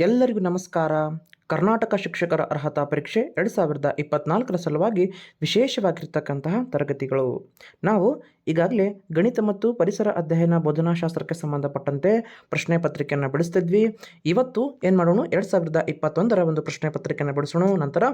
ಎಲ್ಲರಿಗೂ ನಮಸ್ಕಾರ. ಕರ್ನಾಟಕ ಶಿಕ್ಷಕರ ಅರ್ಹತಾ ಪರೀಕ್ಷೆ ಎರಡು ಸಾವಿರದ ಇಪ್ಪತ್ನಾಲ್ಕರ ಸಲುವಾಗಿ ವಿಶೇಷವಾಗಿರ್ತಕ್ಕಂತಹ ತರಗತಿಗಳು. ನಾವು ಈಗಾಗಲೇ ಗಣಿತ ಮತ್ತು ಪರಿಸರ ಅಧ್ಯಯನ ಬೋಧನಾಶಾಸ್ತ್ರಕ್ಕೆ ಸಂಬಂಧಪಟ್ಟಂತೆ ಪ್ರಶ್ನೆ ಪತ್ರಿಕೆಯನ್ನು ಬಿಡಿಸ್ತಿದ್ವಿ. ಇವತ್ತು ಏನು ಮಾಡೋಣ? ಎರಡು ಸಾವಿರದ ಇಪ್ಪತ್ತೊಂದರ ಒಂದು ಪ್ರಶ್ನೆ ಪತ್ರಿಕೆಯನ್ನು ಬಿಡಿಸೋಣ. ನಂತರ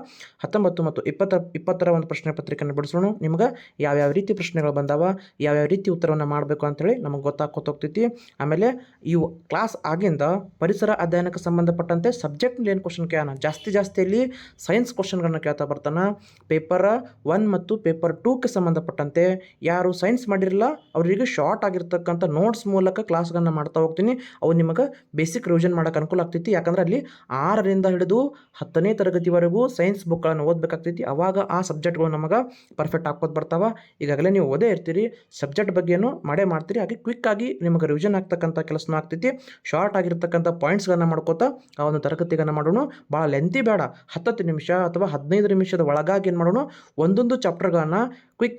ಹತ್ತೊಂಬತ್ತು ಮತ್ತು ಇಪ್ಪತ್ತ, ಇಪ್ಪತ್ತರ ಒಂದು ಪ್ರಶ್ನೆ ಪತ್ರಿಕೆಯನ್ನು ಬಿಡಿಸೋಣ. ನಿಮ್ಗೆ ಯಾವ್ಯಾವ ರೀತಿ ಪ್ರಶ್ನೆಗಳು ಬಂದಾವ? ಯಾವ್ಯಾವ ರೀತಿ ಉತ್ತರವನ್ನು ಮಾಡಬೇಕು ಅಂತೇಳಿ ನಮಗೆ ಗೊತ್ತಾಗ್ಕೊತೋಗ್ತೈತಿ ಆಮೇಲೆ ಇವು ಕ್ಲಾಸ್ ಆಗಿಂದ ಪರಿಸರ ಅಧ್ಯಯನಕ್ಕೆ ಸಂಬಂಧಪಟ್ಟಂತೆ ಸಬ್ಜೆಕ್ಟ್ನಲ್ಲಿ ಏನು ಕ್ವಶನ್ ಕೇಳೋಣ? ಜಾಸ್ತಿ ಜಾಸ್ತಿಯಲ್ಲಿ ಸೈನ್ಸ್ ಕ್ವಶನ್ಗಳನ್ನ ಕೇಳ್ತಾ ಬರ್ತಾನೆ. ಪೇಪರ್ ಒನ್ ಮತ್ತು ಪೇಪರ್ ಟೂಕ್ಕೆ ಸಂಬಂಧಪಟ್ಟಂತೆ ಯಾರು ಸೈನ್ಸ್ ಮಾಡಿರಲ್ಲ ಅವರಿಗೆ ಶಾರ್ಟ್ ಆಗಿರ್ತಕ್ಕಂಥ ನೋಟ್ಸ್ ಮೂಲಕ ಕ್ಲಾಸ್ಗಳನ್ನ ಮಾಡ್ತಾ ಹೋಗ್ತೀನಿ. ಅವು ನಿಮಗೆ ಬೇಸಿಕ್ ರಿವಿಷನ್ ಮಾಡೋಕ್ಕೆ ಅನುಕೂಲ ಆಗ್ತೈತಿ. ಯಾಕಂದ್ರೆ ಅಲ್ಲಿ ಆರರಿಂದ ಹಿಡಿದು ಹತ್ತನೇ ತರಗತಿವರೆಗೂ ಸೈನ್ಸ್ ಬುಕ್ಗಳನ್ನು ಓದಬೇಕಾಗ್ತೈತಿ. ಅವಾಗ ಆ ಸಬ್ಜೆಕ್ಟ್ಗಳು ನಮಗೆ ಪರ್ಫೆಕ್ಟ್ ಹಾಕೋದು ಬರ್ತಾವೆ. ಈಗಾಗಲೇ ನೀವು ಓದೇ ಇರ್ತೀರಿ. ಸಬ್ಜೆಕ್ಟ್ ಬಗ್ಗೆನೂ ಮಾಡೇ ಮಾಡ್ತೀರಿ. ಹಾಗೆ ಕ್ವಿಕ್ ಆಗಿ ನಿಮಗೆ ರಿವಿಷನ್ ಆಗ್ತಕ್ಕಂಥ ಕೆಲಸನೂ ಆಗ್ತೈತಿ. ಶಾರ್ಟ್ ಆಗಿರ್ತಕ್ಕಂಥ ಪಾಯಿಂಟ್ಸ್ಗಳನ್ನ ಮಾಡ್ಕೋತಾ ಆ ಒಂದು ತರಗತಿಗಳನ್ನ ಮಾಡೋಣ ಭಾಳ ಲೆಂತಿ ಬೇಡ. ಹತ್ತತ್ತು ನಿಮಿಷ ಅಥವಾ ಹದಿನೈದು ನಿಮಿಷದ ಒಳಗಾಗಿ ಏನು ಮಾಡೋಣ ಒಂದೊಂದು ಚಾಪ್ಟರ್ಗಳನ್ನು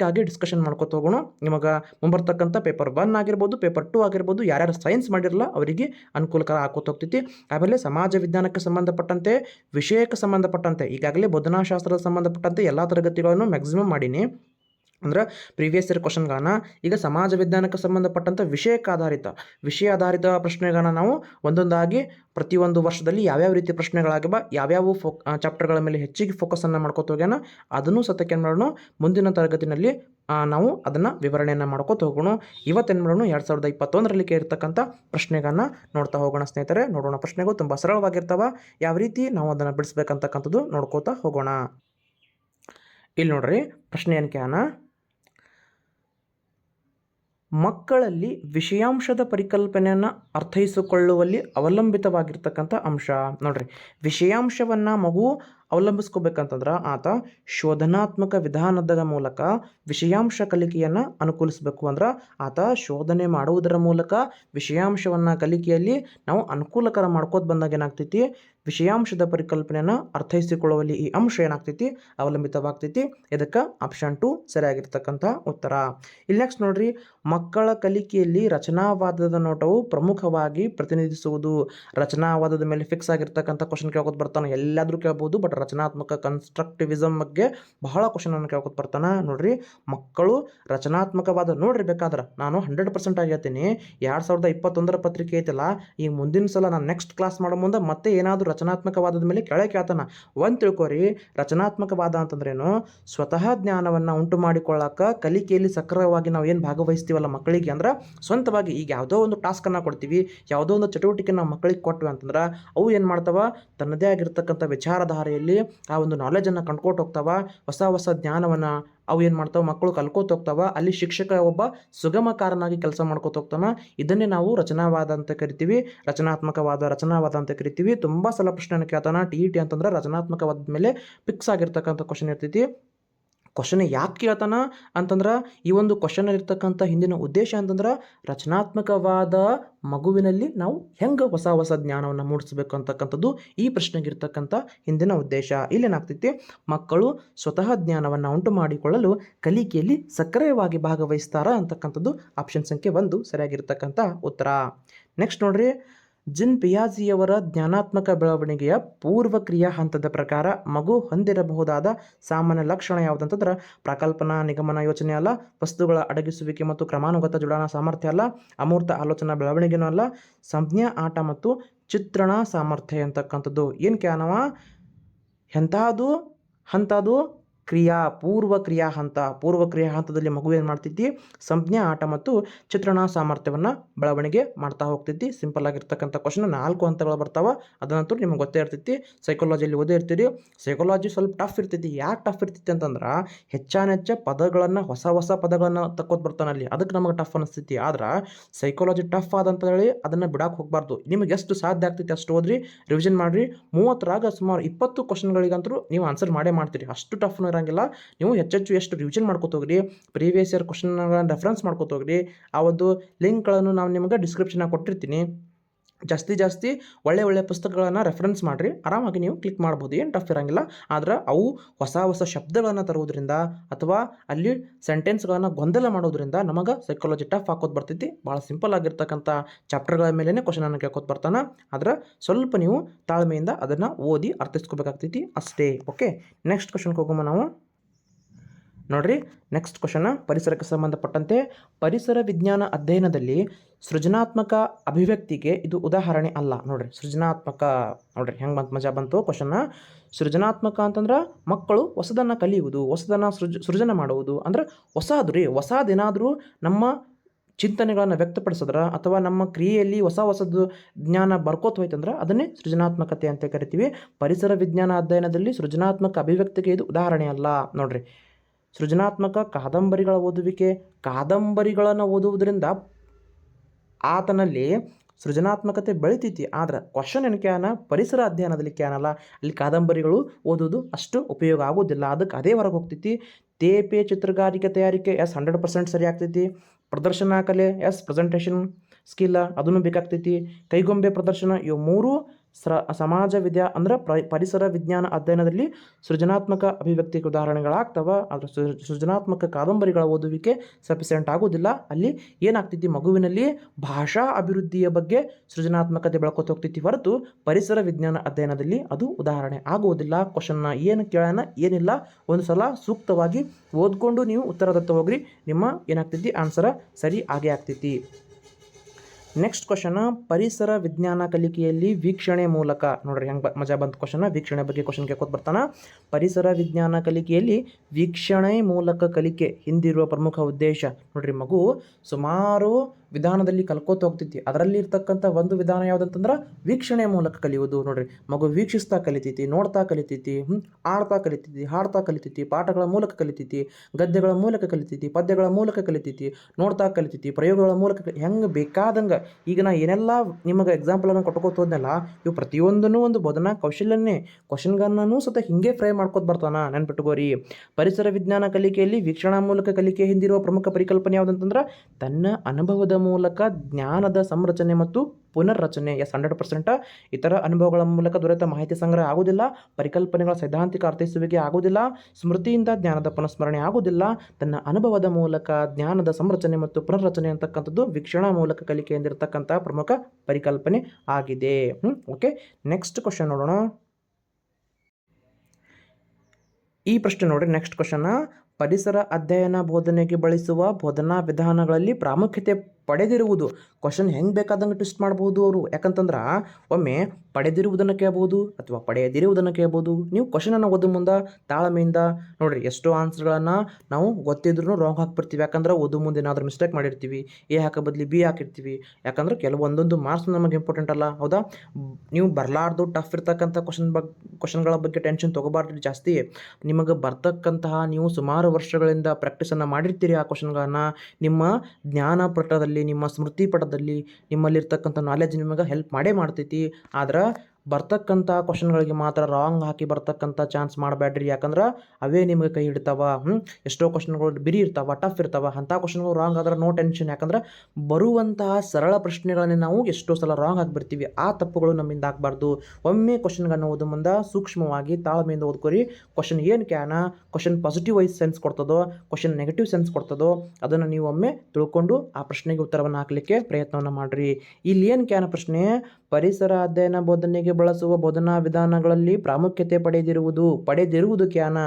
ಆಗಿ ಡಿಸ್ಕಷನ್ ಮಾಡ್ಕೊತ ಹೋಗೋಣ ನಿಮಗೆ ಮುಂಬರ್ತಕ್ಕಂಥ ಪೇಪರ್ ಒನ್ ಆಗಿರ್ಬೋದು ಪೇಪರ್ ಟು ಆಗಿರ್ಬೋದು, ಯಾರ್ಯಾರು ಸೈನ್ಸ್ ಮಾಡಿರಲ್ಲ ಅವರಿಗೆ ಅನುಕೂಲಕರ ಹಾಕೋತ ಹೋಗ್ತೈತಿ. ಆಮೇಲೆ ಸಮಾಜ ವಿಜ್ಞಾನಕ್ಕೆ ಸಂಬಂಧಪಟ್ಟಂತೆ, ವಿಷಯಕ್ಕೆ ಸಂಬಂಧಪಟ್ಟಂತೆ, ಈಗಾಗಲೇ ಬೋಧನಾಶಾಸ್ತ್ರದ ಸಂಬಂಧಪಟ್ಟಂತೆ ಎಲ್ಲ ತರಗತಿಗಳನ್ನು ಮ್ಯಾಕ್ಸಿಮಮ್ ಮಾಡೀನಿ. ಅಂದ್ರೆ ಪ್ರೀವಿಯಸ್ ಇಯರ್ ಕ್ವಶನ್ಗಳನ್ನ ಈಗ ಸಮಾಜ ವಿಜ್ಞಾನಕ್ಕೆ ಸಂಬಂಧಪಟ್ಟಂಥ ವಿಷಯಕ್ಕೆ ಆಧಾರಿತ, ವಿಷಯ ಆಧಾರಿತ ಪ್ರಶ್ನೆಗಳನ್ನ ನಾವು ಒಂದೊಂದಾಗಿ ಪ್ರತಿಯೊಂದು ವರ್ಷದಲ್ಲಿ ಯಾವ್ಯಾವ ರೀತಿಯ ಪ್ರಶ್ನೆಗಳಾಗಿವ ಯಾವ್ಯಾವ ಫೋ ಚಾಪ್ಟರ್ಗಳ ಮೇಲೆ ಹೆಚ್ಚಿಗೆ ಫೋಕಸನ್ನು ಮಾಡ್ಕೋತ ಹೋಗ್ಯಾನ, ಅದನ್ನು ಸತ್ಯಕ್ಕೆ ಏನು ಮಾಡೋಣ, ಮುಂದಿನ ತರಗತಿನಲ್ಲಿ ನಾವು ಅದನ್ನು ವಿವರಣೆಯನ್ನು ಮಾಡ್ಕೋತ ಹೋಗೋಣ. ಇವತ್ತೇನು ಮಾಡೋಣ, ಎರಡು ಸಾವಿರದ ಇಪ್ಪತ್ತೊಂದರಲ್ಲಿ ಇರ್ತಕ್ಕಂಥ ಪ್ರಶ್ನೆಗಳನ್ನ ನೋಡ್ತಾ ಹೋಗೋಣ ಸ್ನೇಹಿತರೆ. ನೋಡೋಣ ಪ್ರಶ್ನೆಗಳು ತುಂಬ ಸರಳವಾಗಿರ್ತಾವ. ಯಾವ ರೀತಿ ನಾವು ಅದನ್ನು ಬಿಡಿಸ್ಬೇಕಂತಕ್ಕಂಥದ್ದು ನೋಡ್ಕೋತಾ ಹೋಗೋಣ. ಇಲ್ಲಿ ನೋಡ್ರಿ, ಪ್ರಶ್ನೆ ಏನು ಕ್ಯಾನ ಮಕ್ಕಳಲ್ಲಿ ವಿಷಯಾಂಶದ ಪರಿಕಲ್ಪನೆಯನ್ನು ಅರ್ಥೈಸಿಕೊಳ್ಳುವಲ್ಲಿ ಅವಲಂಬಿತವಾಗಿರ್ತಕ್ಕಂಥ ಅಂಶ. ನೋಡ್ರಿ ವಿಷಯಾಂಶವನ್ನು ಮಗು ಅವಲಂಬಿಸ್ಕೋಬೇಕಂತಂದ್ರೆ ಆತ ಶೋಧನಾತ್ಮಕ ವಿಧಾನದ ಮೂಲಕ ವಿಷಯಾಂಶ ಕಲಿಕೆಯನ್ನು ಅನುಕೂಲಿಸಬೇಕು ಅಂದ್ರೆ ಆತ ಶೋಧನೆ ಮಾಡುವುದರ ಮೂಲಕ ವಿಷಯಾಂಶವನ್ನು ಕಲಿಕೆಯಲ್ಲಿ ನಾವು ಅನುಕೂಲಕರ ಮಾಡ್ಕೋತ ಬಂದಾಗ ಏನಾಗ್ತೈತಿ? ವಿಷಯಾಂಶದ ಪರಿಕಲ್ಪನೆಯನ್ನು ಅರ್ಥೈಸಿಕೊಳ್ಳುವಲ್ಲಿ ಈ ಅಂಶ ಏನಾಗ್ತೈತಿ? ಅವಲಂಬಿತವಾಗ್ತೈತಿ. ಇದಕ್ಕೆ ಆಪ್ಷನ್ ಟು ಸರಿಯಾಗಿರ್ತಕ್ಕಂಥ ಉತ್ತರ. ಇಲ್ಲಿ ನೆಕ್ಸ್ಟ್ ನೋಡ್ರಿ. ಮಕ್ಕಳ ಕಲಿಕೆಯಲ್ಲಿ ರಚನಾವಾದದ ನೋಟವು ಪ್ರಮುಖವಾಗಿ ಪ್ರತಿನಿಧಿಸುವುದು. ರಚನಾವಾದದ ಮೇಲೆ ಫಿಕ್ಸ್ ಆಗಿರ್ತಕ್ಕಂಥ ಕ್ವಶನ್ ಕೇಳ್ಕೊತ ಬರ್ತಾನೆ. ಎಲ್ಲಾದರೂ ಕೇಳ್ಬೋದು ಬಟ್ ರಚನಾತ್ಮಕ ಕನ್ಸ್ಟ್ರಕ್ಟಿವಿಸಮ್ ಬಗ್ಗೆ ಬಹಳ ಕ್ವಶನ್ ಅನ್ನು ಕೇಳ್ಕೊತ ಬರ್ತಾನೆ. ನೋಡ್ರಿ, ಮಕ್ಕಳು ರಚನಾತ್ಮಕವಾದ, ನೋಡ್ರಿ ಬೇಕಾದ್ರೆ ನಾನು ಹಂಡ್ರೆಡ್ ಪರ್ಸೆಂಟ್ ಆಗಿ ಹೇಳ್ತೀನಿ. ಎರಡು ಸಾವಿರದ ಇಪ್ಪತ್ತೊಂದರ ಪತ್ರಿಕೆ ಐತಲ್ಲ ಈಗ ಮುಂದಿನ ಸಲ ನಾನು ನೆಕ್ಸ್ಟ್ ಕ್ಲಾಸ್ ಮಾಡೋ ಮುಂದೆ ಮತ್ತೆ ಏನಾದರೂ ರಚನಾತ್ಮಕವಾದದ ಮೇಲೆ ಕೆಳಗೆ ಕೇಳ್ತಾನ. ಒಂದು ತಿಳ್ಕೊರಿ, ರಚನಾತ್ಮಕವಾದ ಅಂತಂದ್ರೇನು? ಸ್ವತಃ ಜ್ಞಾನವನ್ನು ಉಂಟು ಮಾಡಿಕೊಳ್ಳಾಕ ಕಲಿಕೆಯಲ್ಲಿ ಸಕ್ರಿಯವಾಗಿ ನಾವು ಏನು ಭಾಗವಹಿಸ್ತೀವಲ್ಲ ಮಕ್ಕಳಿಗೆ ಅಂದ್ರೆ, ಸ್ವಂತವಾಗಿ ಈಗ ಯಾವುದೋ ಒಂದು ಟಾಸ್ಕನ್ನು ಕೊಡ್ತೀವಿ, ಯಾವುದೋ ಒಂದು ಚಟುವಟಿಕೆ ನಾವು ಮಕ್ಕಳಿಗೆ ಕೊಟ್ವಿ ಅಂತಂದ್ರೆ, ಅವು ಏನು ಮಾಡ್ತಾವ? ತನ್ನದೇ ಆಗಿರ್ತಕ್ಕಂಥ ವಿಚಾರಧಾರೆಯಲ್ಲಿ ಆ ಒಂದು ನಾಲೆಜನ್ನು ಕಂಡ್ಕೊಟ್ಟು ಹೋಗ್ತಾವ, ಹೊಸ ಹೊಸ ಜ್ಞಾನವನ್ನು ಅವು ಏನು ಮಾಡ್ತಾವೆ, ಮಕ್ಕಳು ಕಲ್ಕೋತ ಹೋಗ್ತಾವ, ಅಲ್ಲಿ ಶಿಕ್ಷಕ ಒಬ್ಬ ಸುಗಮಕಾರನಾಗಿ ಕೆಲಸ ಮಾಡ್ಕೋತ ಹೋಗ್ತಾನ. ಇದನ್ನೇ ನಾವು ರಚನಾವಾದ ಅಂತ ಕರಿತೀವಿ, ರಚನಾತ್ಮಕವಾದ, ರಚನಾವಾದ ಅಂತ ಕರಿತೀವಿ. ತುಂಬ ಸಲ ಪ್ರಶ್ನೆಯನ್ನು ಕೇಳ್ತಾನ, ಟಿ ಇ ಟಿ ಅಂತಂದ್ರೆ ರಚನಾತ್ಮಕವಾದ ಮೇಲೆ ಫಿಕ್ಸ್ ಆಗಿರ್ತಕ್ಕಂಥ ಕ್ವಶನ್ ಇರ್ತೈತಿ. ಕ್ವಶನ್ ಯಾಕೆ ಕೇಳ್ತಾನ ಅಂತಂದ್ರೆ ಈ ಒಂದು ಕ್ವಶನ್ ಇರ್ತಕ್ಕಂಥ ಹಿಂದಿನ ಉದ್ದೇಶ ಅಂತಂದ್ರೆ ರಚನಾತ್ಮಕವಾದ ಮಗುವಿನಲ್ಲಿ ನಾವು ಹೆಂಗೆ ಹೊಸ ಹೊಸ ಜ್ಞಾನವನ್ನು ಮೂಡಿಸ್ಬೇಕು ಅಂತಕ್ಕಂಥದ್ದು ಈ ಪ್ರಶ್ನೆಗಿರ್ತಕ್ಕಂಥ ಹಿಂದಿನ ಉದ್ದೇಶ. ಇಲ್ಲೇನಾಗ್ತೈತಿ ಮಕ್ಕಳು ಸ್ವತಃ ಜ್ಞಾನವನ್ನು ಉಂಟು ಮಾಡಿಕೊಳ್ಳಲು ಕಲಿಕೆಯಲ್ಲಿ ಸಕ್ರಿಯವಾಗಿ ಭಾಗವಹಿಸ್ತಾರ ಅಂತಕ್ಕಂಥದ್ದು ಆಪ್ಷನ್ ಸಂಖ್ಯೆ ಒಂದು ಸರಿಯಾಗಿರ್ತಕ್ಕಂಥ ಉತ್ತರ. ನೆಕ್ಸ್ಟ್ ನೋಡ್ರಿ. ಜಿನ್ ಪಿಯಾಜಿಯವರ ಜ್ಞಾನಾತ್ಮಕ ಬೆಳವಣಿಗೆಯ ಪೂರ್ವಕ್ರಿಯಾ ಹಂತದ ಪ್ರಕಾರ ಮಗು ಹೊಂದಿರಬಹುದಾದ ಸಾಮಾನ್ಯ ಲಕ್ಷಣ ಯಾವುದಂತಂದ್ರೆ ಪ್ರಕಲ್ಪನಾ ನಿಗಮನ ಯೋಚನೆ ಅಲ್ಲ, ವಸ್ತುಗಳ ಅಡಗಿಸುವಿಕೆ ಮತ್ತು ಕ್ರಮಾನುಗತ ಜೋಡಣಾ ಸಾಮರ್ಥ್ಯ ಅಲ್ಲ, ಅಮೂರ್ತ ಆಲೋಚನಾ ಬೆಳವಣಿಗೆನೂ ಅಲ್ಲ, ಸಂಜ್ಞಾ ಆಟ ಮತ್ತು ಚಿತ್ರಣ ಸಾಮರ್ಥ್ಯ ಅಂತಕ್ಕಂಥದ್ದು ಏನು ಕ್ಯಾನವ ಎಂಥದ್ದು ಹಂತದು ಕ್ರಿಯಾ, ಪೂರ್ವ ಕ್ರಿಯಾ ಹಂತ, ಪೂರ್ವ ಕ್ರಿಯಾ ಹಂತದಲ್ಲಿ ಮಗು ಏನು ಮಾಡ್ತೈತಿ ಸಂಜ್ಞಾ, ಆಟ ಮತ್ತು ಚಿತ್ರಣ ಸಾಮರ್ಥ್ಯವನ್ನು ಬೆಳವಣಿಗೆ ಮಾಡ್ತಾ ಹೋಗ್ತೈತಿ ಸಿಂಪಲ್ ಆಗಿರ್ತಕ್ಕಂಥ ಕ್ವಶನ್ ನಾಲ್ಕು ಹಂತಗಳು ಬರ್ತಾವೆ. ಅದಂತೂ ನಿಮ್ಗೆ ಗೊತ್ತೇ ಇರ್ತೈತಿ ಸೈಕಾಲಜಿಯಲ್ಲಿ ಓದೇ ಇರ್ತೀರಿ. ಸೈಕಾಲಜಿ ಸ್ವಲ್ಪ ಟಫ್ ಇರ್ತೈತಿ ಯಾಕೆ ಟಫ್ ಇರ್ತೈತಿ ಅಂತಂದ್ರೆ ಹೆಚ್ಚಾನೆಚ್ಚ ಪದಗಳನ್ನು, ಹೊಸ ಹೊಸ ಪದಗಳನ್ನು ತಕ್ಕೋದು ಬರ್ತಾನೆ ಅಲ್ಲಿ. ಅದಕ್ಕೆ ನಮಗೆ ಟಫ್ ಅನಿಸ್ತೈತಿ ಆದ್ರೆ ಸೈಕಾಲಜಿ ಟಫ್ ಆದಂತ ಹೇಳಿ ಅದನ್ನು ಬಿಡಕ್ಕೆ ಹೋಗಬಾರ್ದು. ನಿಮಗೆ ಎಷ್ಟು ಸಾಧ್ಯ ಆಗ್ತೈತಿ ಅಷ್ಟು ಓದ್ರಿ ರಿವಿಷನ್ ಮಾಡಿರಿ. ಮೂವತ್ತರಾಗ ಸುಮಾರು ಇಪ್ಪತ್ತು ಕ್ವಶನ್ಗಳಿಗಂತೂ ನೀವು ಆನ್ಸರ್ ಮಾಡೇ ಮಾಡ್ತೀರಿ. ಅಷ್ಟು ಟಫ್ನೂ ಇರಂಗಿಲ್ಲ ನೀವು ಹೆಚ್ಚೆಚ್ಚು ಎಷ್ಟು ರಿವಿಷನ್ ಮಾಡ್ಕೋತ ಹೋಗ್ರಿ ಪ್ರೀವಿಯಸ್ ಇಯರ್ ಕ್ವಶನ್ಗಳನ್ನ ರೆಫರೆನ್ಸ್ ಮಾಡ್ಕೋತ ಹೋಗ್ರಿ. ಆ ಒಂದು ಲಿಂಕ್ಗಳನ್ನು ನಾವು ನಿಮಗೆ ಡಿಸ್ಕ್ರಿಪ್ಷನಾಗ ಕೊಟ್ಟಿರ್ತೀನಿ. ಜಾಸ್ತಿ ಜಾಸ್ತಿ ಒಳ್ಳೆ ಒಳ್ಳೆ ಪುಸ್ತಕಗಳನ್ನು ರೆಫರೆನ್ಸ್ ಮಾಡಿರಿ. ಆರಾಮಾಗಿ ನೀವು ಕ್ಲಿಕ್ ಮಾಡ್ಬೋದು. ಏನು ಟಫ್ ಇರೋಂಗಿಲ್ಲ. ಆದ್ರೆ ಅವು ಹೊಸ ಹೊಸ ಶಬ್ದಗಳನ್ನು ತರುವುದರಿಂದ ಅಥವಾ ಅಲ್ಲಿ ಸೆಂಟೆನ್ಸ್ಗಳನ್ನು ಗೊಂದಲ ಮಾಡೋದ್ರಿಂದ ನಮಗೆ ಸೈಕಾಲಜಿ ಟಫ್ ಹಾಕೋದು ಬರ್ತೈತಿ. ಭಾಳ ಸಿಂಪಲ್ ಆಗಿರ್ತಕ್ಕಂಥ ಚಾಪ್ಟರ್ಗಳ ಮೇಲೇ ಕ್ವಶನನ್ನು ಕೇಳ್ಕೊತ ಬರ್ತಾನೆ. ಆದ್ರೆ ಸ್ವಲ್ಪ ನೀವು ತಾಳ್ಮೆಯಿಂದ ಅದನ್ನು ಓದಿ ಅರ್ಥೈಸ್ಕೋಬೇಕಾಗ್ತೈತಿ ಅಷ್ಟೇ. ಓಕೆ ನೆಕ್ಸ್ಟ್ ಕ್ವಶನ್ಗೆ ಹೋಗೋಮ್ಮ ನಾವು. ನೋಡ್ರಿ ನೆಕ್ಸ್ಟ್ ಕ್ವಶನ್ ಪರಿಸರಕ್ಕೆ ಸಂಬಂಧಪಟ್ಟಂತೆ ಪರಿಸರ ವಿಜ್ಞಾನ ಅಧ್ಯಯನದಲ್ಲಿ ಸೃಜನಾತ್ಮಕ ಅಭಿವ್ಯಕ್ತಿಗೆ ಇದು ಉದಾಹರಣೆ ಅಲ್ಲ. ನೋಡ್ರಿ, ಸೃಜನಾತ್ಮಕ, ನೋಡ್ರಿ ಹೆಂಗೆ ಬಂತು ಮಜಾ ಬಂತು ಕ್ವಶನ್ ಸೃಜನಾತ್ಮಕ ಅಂತಂದ್ರೆ ಮಕ್ಕಳು ಹೊಸದನ್ನು ಕಲಿಯುವುದು, ಹೊಸದನ್ನು ಸೃಜ, ಸೃಜನ ಮಾಡುವುದು, ಅಂದ್ರೆ ಹೊಸದು ರೀ. ಹೊಸದೇನಾದರೂ ನಮ್ಮ ಚಿಂತನೆಗಳನ್ನು ವ್ಯಕ್ತಪಡಿಸಿದ್ರೆ ಅಥವಾ ನಮ್ಮ ಕ್ರಿಯೆಯಲ್ಲಿ ಹೊಸ ಹೊಸದು ಜ್ಞಾನ ಬರ್ಕೋತ ಹೋಯ್ತಂದ್ರೆ ಅದನ್ನೇ ಸೃಜನಾತ್ಮಕತೆ ಅಂತ ಕರಿತೀವಿ. ಪರಿಸರ ವಿಜ್ಞಾನ ಅಧ್ಯಯನದಲ್ಲಿ ಸೃಜನಾತ್ಮಕ ಅಭಿವ್ಯಕ್ತಿಗೆ ಇದು ಉದಾಹರಣೆ ಅಲ್ಲ. ನೋಡ್ರಿ ಸೃಜನಾತ್ಮಕ ಕಾದಂಬರಿಗಳ ಓದುವಿಕೆ, ಕಾದಂಬರಿಗಳನ್ನು ಓದುವುದರಿಂದ ಆತನಲ್ಲಿ ಸೃಜನಾತ್ಮಕತೆ ಬೆಳಿತೈತಿ. ಆದ್ರೆ ಕ್ವಶನ್ ಕ್ಯಾನ ಪರಿಸರ ಅಧ್ಯಯನದಲ್ಲಿ ಕ್ಯಾನಲ್ಲ ಅಲ್ಲಿ ಕಾದಂಬರಿಗಳು ಓದೋದು ಅಷ್ಟು ಉಪಯೋಗ ಆಗೋದಿಲ್ಲ. ಅದಕ್ಕೆ ಅದೇ ಹೊರಗೆ ಹೋಗ್ತೈತಿ. ತೇಪೆ ಚಿತ್ರಗಾರಿಕೆ ತಯಾರಿಕೆ ಎಸ್ ಹಂಡ್ರೆಡ್ ಪರ್ಸೆಂಟ್ ಸರಿ ಆಗ್ತೈತಿ. ಪ್ರದರ್ಶನ ಕಲೆ ಎಸ್ ಪ್ರೆಸೆಂಟೇಷನ್ ಸ್ಕಿಲ್ಲ ಅದನ್ನು ಬೇಕಾಗ್ತೈತಿ. ಕೈಗೊಂಬೆ ಪ್ರದರ್ಶನ, ಇವು ಮೂರು ಸ್ರ, ಸಮಾಜ ವಿದ್ಯಾ ಅಂದ್ರೆ ಪ್ರ, ಪರಿಸರ ವಿಜ್ಞಾನ ಅಧ್ಯಯನದಲ್ಲಿ ಸೃಜನಾತ್ಮಕ ಅಭಿವ್ಯಕ್ತಿಗೆ ಉದಾಹರಣೆಗಳಾಗ್ತವೆ. ಅದರ ಸೃಜನಾತ್ಮಕ ಕಾದಂಬರಿಗಳ ಓದುವಿಕೆ ಸಫಿಸೆಂಟ್ ಆಗೋದಿಲ್ಲ ಅಲ್ಲಿ ಏನಾಗ್ತೈತಿ ಮಗುವಿನಲ್ಲಿ ಭಾಷಾ ಅಭಿವೃದ್ಧಿಯ ಬಗ್ಗೆ ಸೃಜನಾತ್ಮಕತೆ ಬೆಳ್ಕೊತ ಹೋಗ್ತೈತಿ ಹೊರತು ಪರಿಸರ ವಿಜ್ಞಾನ ಅಧ್ಯಯನದಲ್ಲಿ ಅದು ಉದಾಹರಣೆ ಆಗುವುದಿಲ್ಲ. ಕ್ವಶನ್ನ ಏನು ಕೇಳೋಣ ಏನಿಲ್ಲ. ಒಂದು ಸಲ ಸೂಕ್ತವಾಗಿ ಓದ್ಕೊಂಡು ನೀವು ಉತ್ತರದತ್ತ ಹೋಗ್ರಿ. ನಿಮ್ಮ ಏನಾಗ್ತೈತಿ ಆನ್ಸರ ಸರಿ ಆಗೇ ಆಗ್ತೈತಿ ನೆಕ್ಸ್ಟ್ ಕ್ವಶನ್ ಪರಿಸರ ವಿಜ್ಞಾನ ಕಲಿಕೆಯಲ್ಲಿ ವೀಕ್ಷಣೆ ಮೂಲಕ. ನೋಡ್ರಿ, ಹೆಂಗೆ ಮಜಾ ಬಂತು ಕ್ವಶನ್ ವೀಕ್ಷಣೆ ಬಗ್ಗೆ ಕ್ವಶನ್ ಕೇಳ್ಕೊತ ಬರ್ತಾನ ಪರಿಸರ ವಿಜ್ಞಾನ ಕಲಿಕೆಯಲ್ಲಿ ವೀಕ್ಷಣೆ ಮೂಲಕ ಕಲಿಕೆ, ಹಿಂದಿರುವ ಪ್ರಮುಖ ಉದ್ದೇಶ. ನೋಡ್ರಿ ಮಗು, ಸುಮಾರು ವಿಧಾನದಲ್ಲಿ ಕಲ್ಕೋತ ಹೋಗ್ತೈತಿ ಅದರಲ್ಲಿ ಇರ್ತಕ್ಕಂಥ ಒಂದು ವಿಧಾನ ಯಾವುದಂತಂದ್ರೆ ವೀಕ್ಷಣೆ ಮೂಲಕ ಕಲಿಯುವುದು ನೋಡ್ರಿ. ಮಗು ವೀಕ್ಷಿಸ್ತಾ ಕಲಿತೈತಿ, ನೋಡ್ತಾ ಕಲಿತೈತಿ ಆಡ್ತಾ ಕಲಿತೈತಿ, ಹಾಡ್ತಾ ಕಲಿತೈತಿ, ಪಾಠಗಳ ಮೂಲಕ ಕಲಿತೈತಿ, ಗದ್ಯಗಳ ಮೂಲಕ ಕಲಿತೈತಿ, ಪದ್ಯಗಳ ಮೂಲಕ ಕಲಿತೈತಿ, ನೋಡ್ತಾ ಕಲಿತೈತಿ, ಪ್ರಯೋಗಗಳ ಮೂಲಕ ಹೆಂಗೆ ಬೇಕಾದಂಗೆ. ಈಗ ನಾ ಏನೆಲ್ಲ ನಿಮಗೆ ಎಕ್ಸಾಂಪಲನ್ನು ಕೊಟ್ಕೋತ ಹೋದ್ನಲ್ಲ, ಇವು ಪ್ರತಿಯೊಂದನ್ನು ಒಂದು ಬೋಧನಾ ಕೌಶಲ್ಯನೇ. ಕ್ವಶನ್ಗಳನ್ನು ಸತ ಹಿಂಗೆ ಫ್ರೈ ಮಾಡ್ಕೋತ ಬರ್ತಾನ ನೆನ್ಪಿಟ್ಕೋರಿ ಪರಿಸರ ವಿಜ್ಞಾನ ಕಲಿಕೆಯಲ್ಲಿ ವೀಕ್ಷಣಾ ಮೂಲಕ ಕಲಿಕೆ ಹಿಂದಿರುವ ಪ್ರಮುಖ ಪರಿಕಲ್ಪನೆ ಯಾವುದಂತಂದ್ರೆ, ತನ್ನ ಅನುಭವದ ಮೂಲಕ ಜ್ಞಾನದ ಸಂರಚನೆ ಮತ್ತು ಪುನರ್ರಚನೆ ಎಸ್ ಹಂಡ್ರೆಡ್ ಪರ್ಸೆಂಟ್ ಇತರ ಅನುಭವಗಳ ಮೂಲಕ ದೊರೆತ ಮಾಹಿತಿ ಸಂಗ್ರಹ ಆಗುವುದಿಲ್ಲ, ಪರಿಕಲ್ಪನೆಗಳ ಸೈದ್ಧಾಂತಿಕ ಅರ್ಥೈಸುವಿಕೆ ಆಗುವುದಿಲ್ಲ, ಸ್ಮೃತಿಯಿಂದ ಜ್ಞಾನದ ಪುನಸ್ಮರಣೆ ಆಗುವುದಿಲ್ಲ, ತನ್ನ ಅನುಭವದ ಮೂಲಕ ಜ್ಞಾನದ ಸಂರಚನೆ ಮತ್ತು ಪುನರ್ರಚನೆ ಅಂತಕ್ಕಂಥದ್ದು ವೀಕ್ಷಣಾ ಮೂಲಕ ಕಲಿಕೆ ಎಂದಿರತಕ್ಕಂಥ ಪ್ರಮುಖ ಪರಿಕಲ್ಪನೆ ಆಗಿದೆ. ಓಕೆ ನೆಕ್ಸ್ಟ್ ಕ್ವಶನ್ ನೋಡೋಣ. ಈ ಪ್ರಶ್ನೆ ನೋಡಿ ನೆಕ್ಸ್ಟ್ ಕ್ವಶನ್ ಪರಿಸರ ಅಧ್ಯಯನ ಬೋಧನೆಗೆ ಬಳಸುವ ಬೋಧನಾ ವಿಧಾನಗಳಲ್ಲಿ ಪ್ರಾಮುಖ್ಯತೆ ಪಡೆದಿರುವುದು. ಕ್ವಶನ್ ಹೆಂಗೆ ಬೇಕಾದಂಗೆ ಟ್ವಿಸ್ಟ್ ಮಾಡ್ಬೋದು ಅವರು? ಯಾಕಂತಂದ್ರೆ, ಒಮ್ಮೆ ಪಡೆದಿರುವುದನ್ನು ಕೇಳ್ಬೋದು ಅಥವಾ ಪಡೆಯದಿರುವುದನ್ನು ಕೇಳ್ಬೋದು ನೀವು ಕ್ವಶನನ್ನು ಓದು ಮುಂದೆ, ತಾಳ್ಮೆಯಿಂದ ನೋಡಿರಿ, ಎಷ್ಟೋ ಆನ್ಸರ್ಗಳನ್ನು ನಾವು ಗೊತ್ತಿದ್ರೂ ರಾಂಗ್ ಹಾಕ್ಬಿಡ್ತೀವಿ. ಯಾಕಂದ್ರೆ, ಓದು ಮುಂದೆ ಏನಾದರೂ ಮಿಸ್ಟೇಕ್ ಮಾಡಿರ್ತೀವಿ. ಎ ಹಾಕೋ ಬದಲಿ ಬಿ ಹಾಕಿರ್ತೀವಿ. ಯಾಕಂದ್ರೆ, ಕೆಲವೊಂದೊಂದು ಮಾರ್ಕ್ಸ್ ನಮಗೆ ಇಂಪಾರ್ಟೆಂಟ್ ಅಲ್ಲ. ಹೌದಾ? ನೀವು ಬರಲಾರ್ದು ಟಫ್ ಇರ್ತಕ್ಕಂಥ ಕ್ವಶನ್ ಬಗ್ಗೆ ಕ್ವಶನ್ಗಳ ಬಗ್ಗೆ ಟೆನ್ಷನ್ ತೊಗೋಬಾರ್ದು ಜಾಸ್ತಿ. ನಿಮಗೆ ಬರ್ತಕ್ಕಂತಹ ನೀವು ಸುಮಾರು ವರ್ಷಗಳಿಂದ ಪ್ರಾಕ್ಟೀಸನ್ನು ಮಾಡಿರ್ತೀರಿ ಆ ಕ್ವಶನ್ಗಳನ್ನು ನಿಮ್ಮ ಜ್ಞಾನ ನಿಮ್ಮ ಸ್ಮೃತಿ ಪಟದಲ್ಲಿ ನಿಮ್ಮಲ್ಲಿರ್ತಕ್ಕಂಥ ನಾಲೆಜ್ ನಿಮಗೆ ಹೆಲ್ಪ್ ಮಾಡೇ ಮಾಡ್ತೈತಿ. ಆದ್ರೆ ಬರ್ತಕ್ಕಂಥ ಕ್ವಶನ್ಗಳಿಗೆ ಮಾತ್ರ ರಾಂಗ್ ಹಾಕಿ ಬರ್ತಕ್ಕಂಥ ಚಾನ್ಸ್ ಮಾಡಬೇಡ್ರಿ ಯಾಕಂದ್ರೆ ಅವೇ ನಿಮಗೆ ಕೈ ಹಿಡ್ತಾವ ಎಷ್ಟೋ ಕ್ವಶನ್ಗಳು ಬಿರಿ ಇರ್ತಾವ ಟಫ್ ಇರ್ತಾವ, ಅಂಥ ಕ್ವಶನ್ಗಳು ರಾಂಗ್ ಆದ್ರೆ ನೋ ಟೆನ್ಷನ್ ಯಾಕಂದ್ರೆ ಬರುವಂತಹ ಸರಳ ಪ್ರಶ್ನೆಗಳನ್ನೇ ನಾವು ಎಷ್ಟೋ ಸಲ ರಾಂಗ್ ಆಗಿಬಿಡ್ತೀವಿ ಆ ತಪ್ಪುಗಳು ನಮ್ಮಿಂದ ಆಗಬಾರ್ದು. ಒಮ್ಮೆ ಕ್ವಶನ್ಗಳನ್ನು ಓದೋ ಮುಂದೆ ಸೂಕ್ಷ್ಮವಾಗಿ ತಾಳ್ಮೆಯಿಂದ ಓದ್ಕೊರಿ. ಕ್ವಶನ್ ಏನು ಕ್ಯಾನ ಕ್ವಶನ್ ಪಾಸಿಟಿವ್ ವೈಸ್ ಸೆನ್ಸ್ ಕೊಡ್ತದೋ? ಕ್ವಶನ್ ನೆಗೆಟಿವ್ ಸೆನ್ಸ್ ಕೊಡ್ತದೋ? ಅದನ್ನು ನೀವು ಒಮ್ಮೆ ತಿಳ್ಕೊಂಡು ಆ ಪ್ರಶ್ನೆಗೆ ಉತ್ತರವನ್ನು ಹಾಕಲಿಕ್ಕೆ ಪ್ರಯತ್ನವನ್ನು ಮಾಡಿರಿ. ಇಲ್ಲಿ ಏನು ಕ್ಯಾನ ಪ್ರಶ್ನೆ? ಪರಿಸರ ಅಧ್ಯಯನ ಬೋಧನೆಗೆ ಬಳಸುವ ಬೋಧನಾ ವಿಧಾನಗಳಲ್ಲಿ ಪ್ರಾಮುಖ್ಯತೆ ಪಡೆದಿರುವುದು ಪಡೆದಿರುವುದು ಕ್ಯಾನ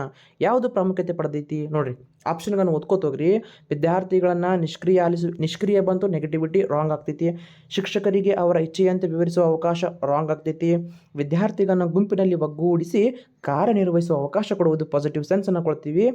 ಯಾವುದು ಪ್ರಾಮುಖ್ಯತೆ ಪಡೆದೈತಿ ನೋಡ್ರಿ. ಆಪ್ಷನ್ಗಳನ್ನು ಓದ್ಕೋತೋಗ್ರಿ ವಿದ್ಯಾರ್ಥಿಗಳನ್ನು ನಿಷ್ಕ್ರಿಯ ಆಲಿಸು ನಿಷ್ಕ್ರಿಯ ಬಂತು ನೆಗೆಟಿವಿಟಿ ರಾಂಗ್ ಆಗ್ತೈತಿ. ಶಿಕ್ಷಕರಿಗೆ ಅವರ ಇಚ್ಛೆಯಂತೆ ವಿವರಿಸುವ ಅವಕಾಶ ರಾಂಗ್ ಆಗ್ತೈತಿ. ವಿದ್ಯಾರ್ಥಿಗಳನ್ನು ಗುಂಪಿನಲ್ಲಿ ಒಗ್ಗೂಡಿಸಿ ಕಾರ್ಯನಿರ್ವಹಿಸುವ ಅವಕಾಶ ಕೊಡುವುದು ಪಾಸಿಟಿವ್ ಸೆನ್ಸನ್ನು ಕೊಡ್ತೀವಿ.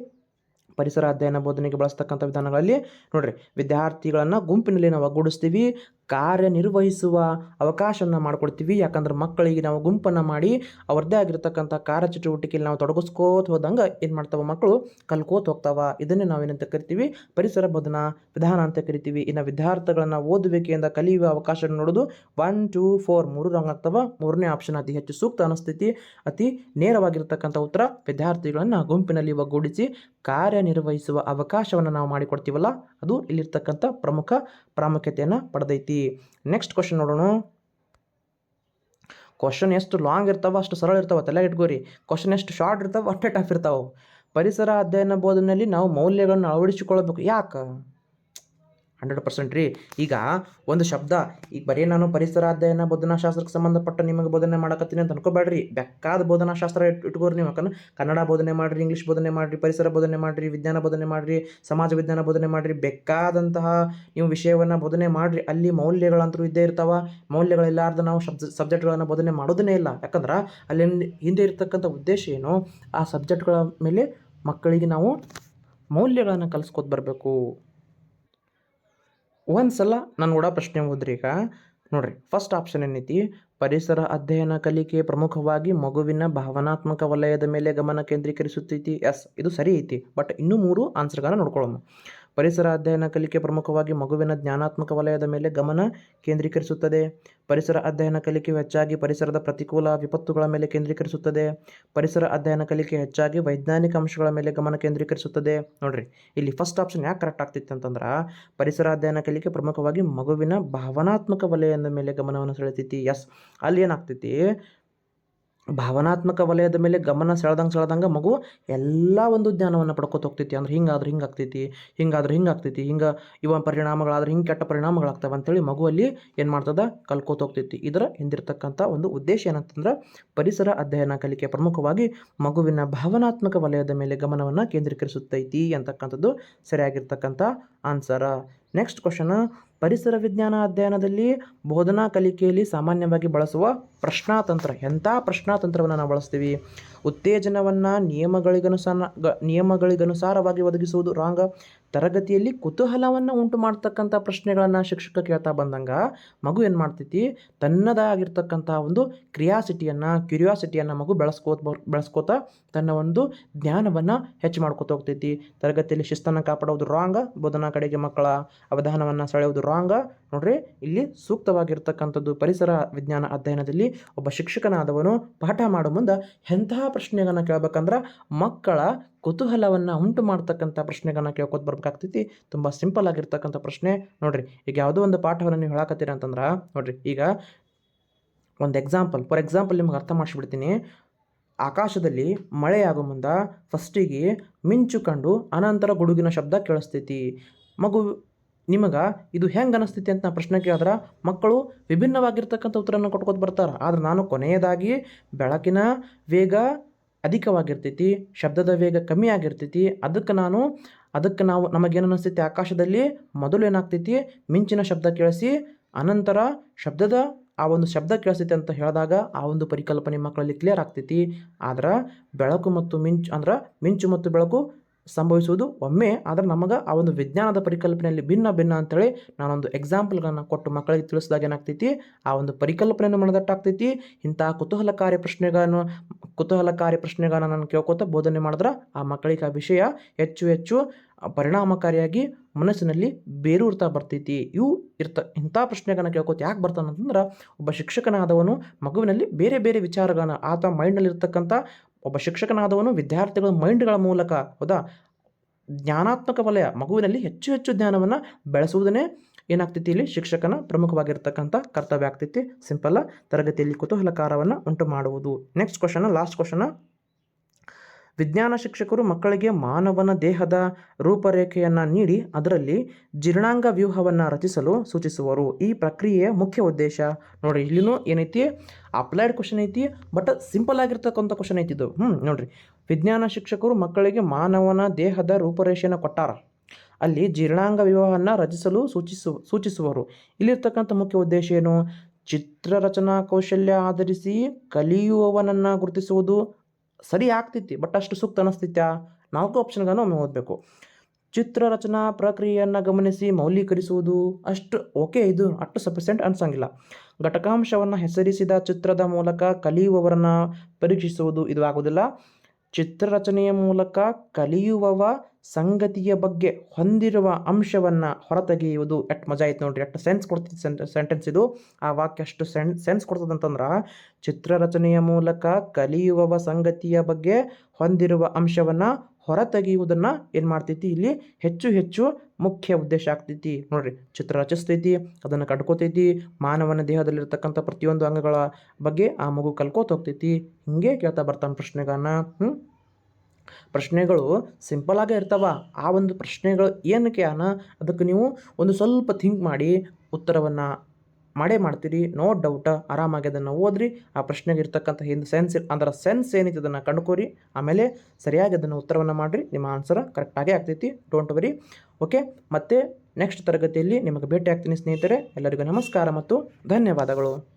ಪರಿಸರ ಅಧ್ಯಯನ ಬೋಧನೆಗೆ ಬಳಸ್ತಕ್ಕಂಥ ವಿಧಾನಗಳಲ್ಲಿ ನೋಡ್ರಿ. ವಿದ್ಯಾರ್ಥಿಗಳನ್ನು ಗುಂಪಿನಲ್ಲಿ ನಾವು ಒಗ್ಗೂಡಿಸ್ತೀವಿ. ಕಾರ್ಯನಿರ್ವಹಿಸುವ ಅವಕಾಶವನ್ನು ಮಾಡಿಕೊಡ್ತೀವಿ. ಯಾಕಂದ್ರೆ ಮಕ್ಕಳಿಗೆ ನಾವು ಗುಂಪನ್ನು ಮಾಡಿ ಅವ್ರದ್ದೇ ಆಗಿರ್ತಕ್ಕಂಥ ಕಾರ್ಯಚಟುವಟಿಕೆಯಲ್ಲಿ ನಾವು ತೊಡಗಿಸ್ಕೋತ ಹೋದಂಗೆ ಏನು ಮಾಡ್ತಾವೆ ಮಕ್ಕಳು? ಕಲ್ಕೋತ ಹೋಗ್ತಾವ. ಇದನ್ನೇ ಏನಂತ ಕರಿತೀವಿ? ಪರಿಸರ ಬೋಧನಾ ವಿಧಾನ ಅಂತ ಕರಿತೀವಿ. ಇನ್ನು ವಿದ್ಯಾರ್ಥಿಗಳನ್ನು ಓದುವಿಕೆಯಿಂದ ಕಲಿಯುವ ಅವಕಾಶ ನೋಡೋದು ಒನ್ ಟೂ ಫೋರ್ ಮೂರು ರಂಗ್ ಆಗ್ತಾವ. ಮೂರನೇ ಆಪ್ಷನ್ ಅತಿ ಹೆಚ್ಚು ಸೂಕ್ತ ಅನಿಸ್ತೈತಿ. ಅತಿ ನೇರವಾಗಿರ್ತಕ್ಕಂಥ ಉತ್ತರ ವಿದ್ಯಾರ್ಥಿಗಳನ್ನು ಗುಂಪಿನಲ್ಲಿ ಒಗ್ಗೂಡಿಸಿ ಕಾರ್ಯನಿರ್ವಹಿಸುವ ಅವಕಾಶವನ್ನು ನಾವು ಮಾಡಿಕೊಡ್ತೀವಲ್ಲ? ಅದು ಇಲ್ಲಿರ್ತಕ್ಕಂಥ ಪ್ರಮುಖ ಪ್ರಾಮುಖ್ಯತೆಯನ್ನು ಪಡೆದೈತಿ. ನೆಕ್ಸ್ಟ್ ಕ್ವಶನ್ ನೋಡೋಣ. ಕ್ವಶನ್ ಎಷ್ಟು ಲಾಂಗ್ ಇರ್ತಾವೋ ಅಷ್ಟು ಸರಳ ಇರ್ತಾವೆ ತಲೆಗೆ ಇಟ್ಕೋರಿ. ಕ್ವಶನ್ ಎಷ್ಟು ಶಾರ್ಟ್ ಇರ್ತಾವೆ, ಅಷ್ಟೇ ಟಫ್ ಇರ್ತಾವೆ. ಪರಿಸರ ಅಧ್ಯಯನ ಬೋಧನೆಯಲ್ಲಿ ನಾವು ಮೌಲ್ಯಗಳನ್ನು ಅಳವಡಿಸಿಕೊಳ್ಳಬೇಕು. ಯಾಕೆ? ಹಂಡ್ರೆಡ್ ಪರ್ಸೆಂಟ್ ರೀ. ಈಗ ಒಂದು ಶಬ್ದ, ಈಗ ಬರೀ ನಾನು ಪರಿಸರ ಅಧ್ಯಯನ ಬೋಧನಾಶಾಸ್ತ್ರಕ್ಕೆ ಸಂಬಂಧಪಟ್ಟ ನಿಮಗೆ ಬೋಧನೆ ಮಾಡಕತ್ತೀನಿ ಅಂತ ಅನ್ಕೋಬೇಡ್ರಿ. ಬೇಕಾದ ಬೋಧನಾಶಾಸ್ತ್ರ ಇಟ್, ಇಟ್ಕೋರಿ ನೀವು ಯಾಕಂದ್ರೆ ಕನ್ನಡ ಬೋಧನೆ ಮಾಡಿರಿ, ಇಂಗ್ಲೀಷ್ ಬೋಧನೆ ಮಾಡಿರಿ, ಪರಿಸರ ಬೋಧನೆ ಮಾಡಿರಿ, ವಿಜ್ಞಾನ ಬೋಧನೆ ಮಾಡಿರಿ, ಸಮಾಜ ವಿಜ್ಞಾನ ಬೋಧನೆ ಮಾಡಿರಿ, ಬೇಕಾದಂತಹ ನೀವು ವಿಷಯವನ್ನು ಬೋಧನೆ ಮಾಡಿರಿ, ಅಲ್ಲಿ ಮೌಲ್ಯಗಳಂತೂ ಇದ್ದೇ ಇರ್ತಾವ. ಮೌಲ್ಯಗಳಿಲ್ಲಾರ್ದ ನಾವು ಶಬ್ದ ಸಬ್ಜೆಕ್ಟ್ಗಳನ್ನು ಬೋಧನೆ ಮಾಡೋದನ್ನೇ ಇಲ್ಲ. ಯಾಕಂದ್ರೆ ಅಲ್ಲಿ ಹಿಂದೆ ಇರ್ತಕ್ಕಂಥ ಉದ್ದೇಶ ಏನು? ಆ ಸಬ್ಜೆಕ್ಟ್ಗಳ ಮೇಲೆ ಮಕ್ಕಳಿಗೆ ನಾವು ಮೌಲ್ಯಗಳನ್ನು ಕಲಿಸ್ಕೊತ ಬರಬೇಕು. ಒಂದು ಸಲ ನಾನು ಕೂಡ ಪ್ರಶ್ನೆ ಓದ್ರಿ ಈಗ ನೋಡ್ರಿ ಫಸ್ಟ್ ಆಪ್ಷನ್ ಏನೈತಿ? ಪರಿಸರ ಅಧ್ಯಯನ ಕಲಿಕೆ ಪ್ರಮುಖವಾಗಿ ಮಗುವಿನ ಭಾವನಾತ್ಮಕ ವಲಯದ ಮೇಲೆ ಗಮನ ಕೇಂದ್ರೀಕರಿಸುತ್ತೈತಿ. ಎಸ್ ಇದು ಸರಿ ಐತಿ. ಬಟ್ ಇನ್ನೂ ಮೂರು ಆನ್ಸರ್ಗಳನ್ನ ನೋಡ್ಕೊಳ್ಳೋಣ. ಪರಿಸರ ಅಧ್ಯಯನ ಕಲಿಕೆ ಪ್ರಮುಖವಾಗಿ ಮಗುವಿನ ಜ್ಞಾನಾತ್ಮಕ ವಲಯದ ಮೇಲೆ ಗಮನ ಕೇಂದ್ರೀಕರಿಸುತ್ತದೆ. ಪರಿಸರ ಅಧ್ಯಯನ ಕಲಿಕೆ ಹೆಚ್ಚಾಗಿ ಪರಿಸರದ ಪ್ರತಿಕೂಲ ವಿಪತ್ತುಗಳ ಮೇಲೆ ಕೇಂದ್ರೀಕರಿಸುತ್ತದೆ. ಪರಿಸರ ಅಧ್ಯಯನ ಕಲಿಕೆ ಹೆಚ್ಚಾಗಿ ವೈಜ್ಞಾನಿಕ ಅಂಶಗಳ ಮೇಲೆ ಗಮನ ಕೇಂದ್ರೀಕರಿಸುತ್ತದೆ. ನೋಡ್ರಿ, ಇಲ್ಲಿ ಫಸ್ಟ್ ಆಪ್ಷನ್ ಯಾಕೆ ಕರೆಕ್ಟ್ ಆಗ್ತಿತ್ತು ಅಂತಂದ್ರೆ, ಪರಿಸರ ಅಧ್ಯಯನ ಕಲಿಕೆ ಪ್ರಮುಖವಾಗಿ ಮಗುವಿನ ಭಾವನಾತ್ಮಕ ವಲಯದ ಮೇಲೆ ಗಮನವನ್ನು ಸೆಳೆತೈತಿ. ಎಸ್ ಅಲ್ಲಿ ಏನಾಗ್ತೈತಿ? ಭಾವನಾತ್ಮಕ ವಲಯದ ಮೇಲೆ ಗಮನ ಸೆಳೆದಂಗೆ ಸೆಳೆದಂಗೆ ಮಗು ಎಲ್ಲ ಒಂದು ಜ್ಞಾನವನ್ನು ಪಡ್ಕೊತ ಹೋಗ್ತೈತಿ. ಅಂದ್ರೆ ಹಿಂಗಾದ್ರೆ ಹಿಂಗೆ ಆಗ್ತೈತಿ ಹಿಂಗಾದ್ರೆ ಹಿಂಗೆ ಆಗ್ತೈತಿ ಹಿಂಗೆ ಇವ ಪರಿಣಾಮಗಳಾದ್ರೆ ಹಿಂಗೆ ಕೆಟ್ಟ ಪರಿಣಾಮಗಳಾಗ್ತವೆ ಅಂತೇಳಿ ಮಗುವಲ್ಲಿ ಏನು ಮಾಡ್ತದೆ? ಕಲ್ಕೋತ ಹೋಗ್ತೈತಿ. ಇದರ ಹಿಂದಿರ್ತಕ್ಕಂಥ ಒಂದು ಉದ್ದೇಶ ಏನಂತಂದ್ರೆ ಪರಿಸರ ಅಧ್ಯಯನ ಕಲಿಕೆ ಪ್ರಮುಖವಾಗಿ ಮಗುವಿನ ಭಾವನಾತ್ಮಕ ವಲಯದ ಮೇಲೆ ಗಮನವನ್ನು ಕೇಂದ್ರೀಕರಿಸುತ್ತೈತಿ ಅಂತಕ್ಕಂಥದ್ದು ಸರಿಯಾಗಿರ್ತಕ್ಕಂಥ ಆನ್ಸರ ನೆಕ್ಸ್ಟ್ ಕ್ವಶನ್ ಪರಿಸರ ವಿಜ್ಞಾನ ಅಧ್ಯಯನದಲ್ಲಿ ಬೋಧನಾ ಕಲಿಕೆಯಲ್ಲಿ ಸಾಮಾನ್ಯವಾಗಿ ಬಳಸುವ ಪ್ರಶ್ನಾತಂತ್ರ, ಎಂಥ ಪ್ರಶ್ನಾತಂತ್ರವನ್ನು ನಾವು ಬಳಸ್ತೀವಿ? ಉತ್ತೇಜನವನ್ನು ನಿಯಮಗಳಿಗನುಸಾರ, ಗ, ನಿಯಮಗಳಿಗನುಸಾರವಾಗಿ ಒದಗಿಸುವುದು ರಾಂಗ. ತರಗತಿಯಲ್ಲಿ ಕುತೂಹಲವನ್ನು ಉಂಟು ಮಾಡ್ತಕ್ಕಂಥ ಪ್ರಶ್ನೆಗಳನ್ನು ಶಿಕ್ಷಕ ಕೇಳ್ತಾ ಬಂದಂಗ, ಮಗು ಏನು ಮಾಡ್ತೈತಿ? ತನ್ನದಾಗಿರ್ತಕ್ಕಂಥ ಒಂದು ಕ್ರಿಯಾಸಿಟಿಯನ್ನು, ಕ್ಯೂರಿಯಾಸಿಟಿಯನ್ನು ಮಗು ಬೆಳೆಸ್ಕೋತಾ ಬೆಳೆಸ್ಕೋತ ತನ್ನ ಒಂದು ಜ್ಞಾನವನ್ನು ಹೆಚ್ಚು ಮಾಡ್ಕೋತ ಹೋಗ್ತೈತಿ. ತರಗತಿಯಲ್ಲಿ ಶಿಸ್ತನ್ನು ಕಾಪಾಡೋದು ರಾಂಗ, ಬೋಧನಾ ಕಡೆಗೆ ಮಕ್ಕಳ ಅವಧಾನವನ್ನು ಸೆಳೆಯೋದು ರಾಂಗ ನೋಡ್ರಿ, ಇಲ್ಲಿ ಸೂಕ್ತವಾಗಿರ್ತಕ್ಕಂಥದ್ದು ಪರಿಸರ ವಿಜ್ಞಾನ ಅಧ್ಯಯನದಲ್ಲಿ ಒಬ್ಬ ಶಿಕ್ಷಕನಾದವನು ಪಾಠ ಮಾಡೋ ಮುಂದೆ ಎಂತಹ ಪ್ರಶ್ನೆಗಳನ್ನು ಕೇಳ್ಬೇಕಂದ್ರೆ ಮಕ್ಕಳ ಕುತೂಹಲವನ್ನು ಉಂಟು ಮಾಡ್ತಕ್ಕಂಥ ಪ್ರಶ್ನೆಗಳನ್ನ ಕೇಳ್ಕೊತ ಬರ್ಬೇಕಾಗ್ತೈತಿ. ತುಂಬ ಸಿಂಪಲ್ ಆಗಿರ್ತಕ್ಕಂಥ ಪ್ರಶ್ನೆ. ನೋಡ್ರಿ, ಈಗ ಯಾವುದೋ ಒಂದು ಪಾಠವನ್ನು ನೀವು ಹೇಳಕತ್ತೀರ ಅಂತಂದ್ರೆ, ನೋಡ್ರಿ, ಈಗ ಒಂದು ಎಕ್ಸಾಂಪಲ್ ಫಾರ್ ಎಕ್ಸಾಂಪಲ್ ನಿಮ್ಗೆ ಅರ್ಥ ಮಾಡಿಸ್ಬಿಡ್ತೀನಿ. ಆಕಾಶದಲ್ಲಿ ಮಳೆಯಾಗೋ ಮುಂದೆ ಫಸ್ಟಿಗೆ ಮಿಂಚು ಕಂಡು ಅನಂತರ ಗುಡುಗಿನ ಶಬ್ದ ಕೇಳಿಸ್ತೈತಿ. ಮಗು ನಿಮಗೆ ಇದು ಹೆಂಗೆ ಅನಿಸ್ತೈತಿ ಅಂತ ನಾ ಪ್ರಶ್ನೆ ಕೇಳಿದ್ರೆ, ಮಕ್ಕಳು ವಿಭಿನ್ನವಾಗಿರ್ತಕ್ಕಂಥ ಉತ್ತರನ ಕೊಟ್ಕೊತ ಬರ್ತಾರೆ. ಆದ್ರೆ ನಾನು ಕೊನೆಯದಾಗಿ ಬೆಳಕಿನ ವೇಗ ಅಧಿಕವಾಗಿರ್ತೈತಿ, ಶಬ್ದದ ವೇಗ ಕಮ್ಮಿ ಆಗಿರ್ತೈತಿ. ಅದಕ್ಕೆ ನಾನು, ಅದಕ್ಕೆ ನಾವು, ನಮಗೇನು ಅನಿಸ್ತೈತಿ, ಆಕಾಶದಲ್ಲಿ ಮೊದಲು ಏನಾಗ್ತೈತಿ, ಮಿಂಚಿನ ಶಬ್ದ ಕೇಳಿಸಿ, ಅನಂತರ ಶಬ್ದದ ಆ ಒಂದು ಶಬ್ದ ಕೇಳಿಸ್ತೈತಿ ಅಂತ ಹೇಳಿದಾಗ ಆ ಒಂದು ಪರಿಕಲ್ಪನೆ ಮಕ್ಕಳಲ್ಲಿ ಕ್ಲಿಯರ್ ಆಗ್ತೈತಿ. ಆದ್ರೆ ಬೆಳಕು ಮತ್ತು ಮಿಂಚು, ಅಂದ್ರೆ ಮಿಂಚು ಮತ್ತು ಬೆಳಕು ಸಂಭವಿಸುವುದು. ಒಮ್ಮೆ ಆದರೆ ನಮಗೆ ಆ ಒಂದು ವಿಜ್ಞಾನದ ಪರಿಕಲ್ಪನೆಯಲ್ಲಿ ಭಿನ್ನ ಭಿನ್ನ ಅಂತೇಳಿ ನಾನೊಂದು ಎಕ್ಸಾಂಪಲ್ಗಳನ್ನು ಕೊಟ್ಟು ಮಕ್ಕಳಿಗೆ ತಿಳಿಸಿದಾಗ ಏನಾಗ್ತೈತಿ? ಆ ಒಂದು ಪರಿಕಲ್ಪನೆಯನ್ನು ಮನದಟ್ಟಾಗ್ತೈತಿ. ಇಂತಹ ಕುತೂಹಲಕಾರಿ ಪ್ರಶ್ನೆಗಳನ್ನು ಕುತೂಹಲಕಾರಿ ಪ್ರಶ್ನೆಗಳನ್ನು ನಾನು ಕೇಳ್ಕೊತ ಬೋಧನೆ ಮಾಡಿದ್ರೆ ಆ ಮಕ್ಕಳಿಗೆ ಆ ವಿಷಯ ಹೆಚ್ಚು ಹೆಚ್ಚು ಪರಿಣಾಮಕಾರಿಯಾಗಿ ಮನಸ್ಸಿನಲ್ಲಿ ಬೇರೂರ್ತಾ ಬರ್ತೈತಿ. ಇವು ಇರ್ತ, ಇಂಥ ಪ್ರಶ್ನೆಗಳನ್ನ ಕೇಳ್ಕೊತ ಯಾಕೆ ಬರ್ತಾನಂತಂದ್ರೆ, ಒಬ್ಬ ಶಿಕ್ಷಕನಾದವನು ಮಗುವಿನಲ್ಲಿ ಬೇರೆ ಬೇರೆ ವಿಚಾರಗಳನ್ನು ಆತ ಮೈಂಡ್ನಲ್ಲಿ ಇರ್ತಕ್ಕಂಥ ಒಬ್ಬ ಶಿಕ್ಷಕನಾದವನು ವಿದ್ಯಾರ್ಥಿಗಳ ಮೈಂಡ್ಗಳ ಮೂಲಕ ಹೌದಾ? ಜ್ಞಾನಾತ್ಮಕ ವಲಯ, ಮಗುವಿನಲ್ಲಿ ಹೆಚ್ಚು ಹೆಚ್ಚು ಜ್ಞಾನವನ್ನು ಬೆಳೆಸುವುದನ್ನೇ ಏನಾಗ್ತೈತಿ ಇಲ್ಲಿ? ಶಿಕ್ಷಕನ ಪ್ರಮುಖವಾಗಿರ್ತಕ್ಕಂಥ ಕರ್ತವ್ಯ ಆಗ್ತೈತಿ. ಸಿಂಪಲ್ಲ ತರಗತಿಯಲ್ಲಿ ಕುತೂಹಲಕಾರವನ್ನು ಉಂಟು ಮಾಡುವುದು ನೆಕ್ಸ್ಟ್ ಕ್ವಶನ ಲಾಸ್ಟ್ ಕ್ವಶನ ವಿಜ್ಞಾನ ಶಿಕ್ಷಕರು ಮಕ್ಕಳಿಗೆ ಮಾನವನ ದೇಹದ ರೂಪರೇಖೆಯನ್ನು ನೀಡಿ ಅದರಲ್ಲಿ ಜೀರ್ಣಾಂಗ ವ್ಯೂಹವನ್ನು ರಚಿಸಲು ಸೂಚಿಸುವರು. ಈ ಪ್ರಕ್ರಿಯೆಯ ಮುಖ್ಯ ಉದ್ದೇಶ, ನೋಡಿ ಇಲ್ಲಿನೂ ಏನೈತಿ? ಅಪ್ಲೈಡ್ ಕ್ವಶನ್ ಐತಿ, ಬಟ್ ಸಿಂಪಲ್ ಆಗಿರ್ತಕ್ಕಂಥ ಕ್ವಶನ್ ಐತಿ ಇದು. ಹ್ಞೂ ನೋಡಿರಿ. ವಿಜ್ಞಾನ ಶಿಕ್ಷಕರು ಮಕ್ಕಳಿಗೆ ಮಾನವನ ದೇಹದ ರೂಪರೇಷೆಯನ್ನು ಕೊಟ್ಟಾರ. ಅಲ್ಲಿ ಜೀರ್ಣಾಂಗ ವ್ಯೂಹವನ್ನು ರಚಿಸಲು ಸೂಚಿಸು, ಸೂಚಿಸುವರು. ಇಲ್ಲಿರ್ತಕ್ಕಂಥ ಮುಖ್ಯ ಉದ್ದೇಶ ಏನು? ಚಿತ್ರರಚನಾ ಕೌಶಲ್ಯ ಆಧರಿಸಿ ಕಲಿಯುವವನನ್ನು ಗುರುತಿಸುವುದು ಸರಿ ಆಗ್ತೈತಿ ಬಟ್ ಅಷ್ಟು ಸೂಕ್ತ ಅನಿಸ್ತೈತ್ಯಾ? ನಾಲ್ಕು ಆಪ್ಷನ್ಗಳನ್ನು ಒಮ್ಮೆ ಓದಬೇಕು. ಚಿತ್ರರಚನಾ ಪ್ರಕ್ರಿಯೆಯನ್ನು ಗಮನಿಸಿ, ಮೌಲ್ಯೀಕರಿಸುವುದು ಅಷ್ಟು ಓಕೆ ಇದು, ಅಷ್ಟು ಸಫಿಸೆಂಟ್ ಅನಿಸಂಗಿಲ್ಲ. ಘಟಕಾಂಶವನ್ನು ಹೆಸರಿಸಿದ ಚಿತ್ರದ ಮೂಲಕ ಕಲಿಯುವವರನ್ನು ಪರೀಕ್ಷಿಸುವುದು ಇದು ಆಗುವುದಿಲ್ಲ ಚಿತ್ರರಚನೆಯ ಮೂಲಕ ಕಲಿಯುವವ ಸಂಗತಿಯ ಬಗ್ಗೆ ಹೊಂದಿರುವ ಅಂಶವನ್ನು ಹೊರತೆಗೆಯುವುದು. ಎಟ್ ಮಜಾ ಐತೆ ನೋಡ್ರಿ, ಎಟ್ ಸೆನ್ಸ್ ಕೊಡ್ತದೆ ಸೆಂಟ್ ಸೆಂಟೆನ್ಸ್ ಇದು. ಆ ವಾಕ್ಯ ಅಷ್ಟು ಸೆನ್ ಸೆನ್ಸ್ ಕೊಡ್ತದಂತಂದ್ರೆ ಚಿತ್ರರಚನೆಯ ಮೂಲಕ ಕಲಿಯುವವ ಸಂಗತಿಯ ಬಗ್ಗೆ ಹೊಂದಿರುವ ಅಂಶವನ್ನು ಹೊರತೆಗೆಯುವುದನ್ನು ಏನು ಮಾಡ್ತೈತಿ? ಇಲ್ಲಿ ಹೆಚ್ಚು ಹೆಚ್ಚು ಮುಖ್ಯ ಉದ್ದೇಶ ಆಗ್ತೈತಿ. ನೋಡ್ರಿ, ಚಿತ್ರ ರಚಿಸ್ತೈತಿ, ಅದನ್ನು ಕಟ್ಕೋತೈತಿ, ಮಾನವನ ದೇಹದಲ್ಲಿರ್ತಕ್ಕಂಥ ಪ್ರತಿಯೊಂದು ಅಂಗಗಳ ಬಗ್ಗೆ ಆ ಮಗು ಕಲ್ಕೋತ ಹೋಗ್ತೈತಿ. ಹಿಂಗೆ ಕೇಳ್ತಾ ಬರ್ತಾನೆ ಪ್ರಶ್ನೆಗಳನ್ನ ಹ್ಞೂ ಪ್ರಶ್ನೆಗಳು ಸಿಂಪಲ್ ಆಗೇ ಇರ್ತಾವ. ಆ ಒಂದು ಪ್ರಶ್ನೆಗಳು ಏನಕ್ಕೆ ಅನ್ನ ಅದಕ್ಕೆ ನೀವು ಒಂದು ಸ್ವಲ್ಪ ಥಿಂಕ್ ಮಾಡಿ ಉತ್ತರವನ್ನು ಮಾಡೇ ಮಾಡ್ತೀರಿ, ನೋ ಡೌಟ ಆರಾಮಾಗಿ ಅದನ್ನು ಓದ್ರಿ. ಆ ಪ್ರಶ್ನೆಗೆ ಇರ್ತಕ್ಕಂಥ ಹಿಂದೆ ಸೆನ್ಸ್ ಅಂದ್ರೆ ಸೆನ್ಸ್ ಏನಿದೆ ಅದನ್ನು ಕಂಡುಕೋರಿ. ಆಮೇಲೆ ಸರಿಯಾಗಿ ಅದನ್ನು ಉತ್ತರವನ್ನು ಮಾಡಿರಿ. ನಿಮ್ಮ ಆನ್ಸರ್ ಕರೆಕ್ಟಾಗೇ ಆಗ್ತೈತಿ. ಡೋಂಟ್ ವರಿ ಓಕೆ ಮತ್ತೆ ನೆಕ್ಸ್ಟ್ ತರಗತಿಯಲ್ಲಿ ನಿಮಗೆ ಭೇಟಿ ಆಗ್ತೀನಿ ಸ್ನೇಹಿತರೆ. ಎಲ್ಲರಿಗೂ ನಮಸ್ಕಾರ ಮತ್ತು ಧನ್ಯವಾದಗಳು.